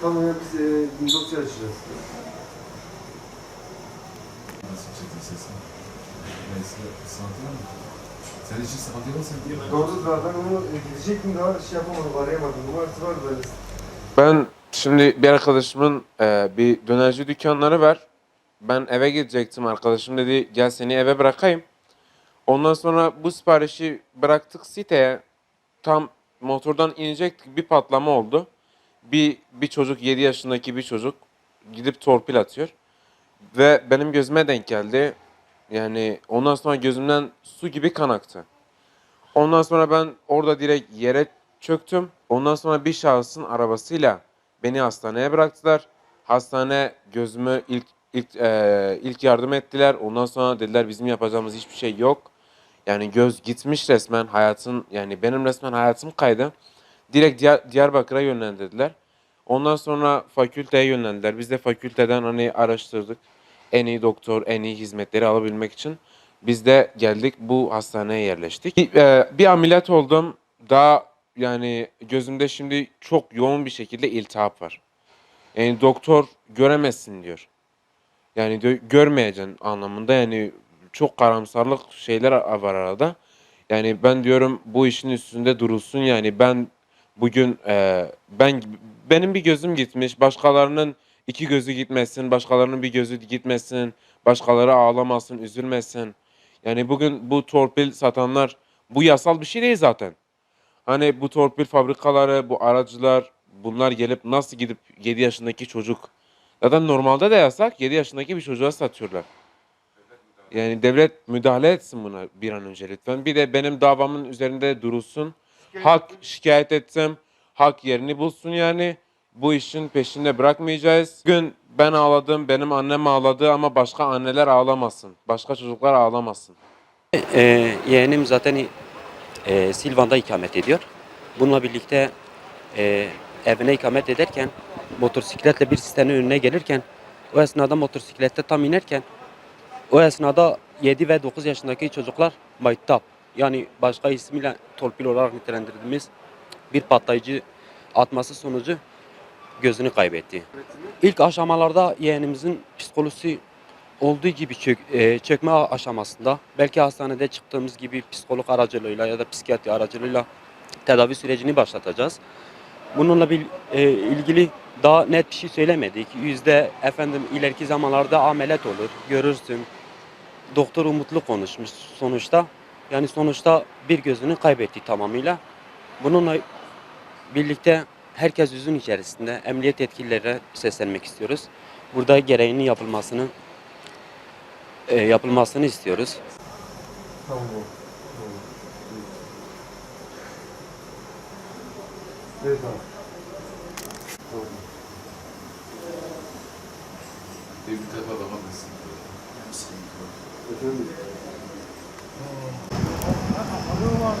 Tamam ya biz e, dosya açacağız. Nasıl çektin sesini? Neyse, sıkıntı var mı? Senin için sıkıntı yoksa Doğru da ben onu e, gidecektim daha şey yapamadım, arayamadım. Numarası var da. Ben şimdi bir arkadaşımın e, bir dönerci dükkanları var. Ben eve gidecektim. Arkadaşım dedi gel seni eve bırakayım. Ondan sonra bu siparişi bıraktık siteye. Tam motordan inecektik bir patlama oldu. Bir, bir çocuk 7 yaşındaki bir çocuk gidip torpil atıyor. Ve benim gözüme denk geldi. Yani ondan sonra gözümden su gibi kan aktı. Ondan sonra ben orada direkt yere çöktüm. Ondan sonra bir şahısın arabasıyla beni hastaneye bıraktılar. Hastane gözümü ilk ilk eee, ilk yardım ettiler. Ondan sonra dediler bizim yapacağımız hiçbir şey yok. Yani göz gitmiş resmen hayatın yani benim resmen hayatım kaydı. Direkt Diyar- Diyarbakır'a yönlendirdiler. Ondan sonra fakülteye yönlendiler. Biz de fakülteden hani araştırdık. En iyi doktor, en iyi hizmetleri alabilmek için. Biz de geldik bu hastaneye yerleştik. Bir, e, bir ameliyat oldum. Daha yani gözümde şimdi çok yoğun bir şekilde iltihap var. Yani doktor göremezsin diyor. Yani gö- görmeyeceksin anlamında yani çok karamsarlık şeyler var arada. Yani ben diyorum bu işin üstünde durulsun yani ben bugün e, ben benim bir gözüm gitmiş başkalarının iki gözü gitmesin başkalarının bir gözü gitmesin başkaları ağlamasın üzülmesin. Yani bugün bu torpil satanlar bu yasal bir şey değil zaten. Hani bu torpil fabrikaları, bu aracılar bunlar gelip nasıl gidip 7 yaşındaki çocuk zaten normalde de yasak 7 yaşındaki bir çocuğa satıyorlar. Yani devlet müdahale etsin buna bir an önce lütfen. Bir de benim davamın üzerinde durulsun. Hak şikayet etsem hak yerini bulsun yani. Bu işin peşinde bırakmayacağız. Bugün ben ağladım, benim annem ağladı ama başka anneler ağlamasın. Başka çocuklar ağlamasın. Ee, yeğenim zaten e, Silvan'da ikamet ediyor. Bununla birlikte e, evine ikamet ederken motosikletle bir sitenin önüne gelirken o esnada motosiklette tam inerken o esnada 7 ve 9 yaşındaki çocuklar maytap yani başka ismiyle torpil olarak nitelendirdiğimiz bir patlayıcı atması sonucu gözünü kaybetti. İlk aşamalarda yeğenimizin psikolojisi olduğu gibi çök, e, çökme aşamasında belki hastanede çıktığımız gibi psikolog aracılığıyla ya da psikiyatri aracılığıyla tedavi sürecini başlatacağız. Bununla bir e, ilgili daha net bir şey söylemedik. Yüzde efendim ileriki zamanlarda ameliyat olur, görürsün. Doktor umutlu konuşmuş sonuçta. Yani sonuçta bir gözünü kaybetti tamamıyla. Bununla birlikte herkes yüzün içerisinde emniyet yetkililerine seslenmek istiyoruz. Burada gereğinin yapılmasını e, yapılmasını istiyoruz. Tamam. Tamam. Bir defa da bakmasın. Sıkıntı var. Efendim? Var.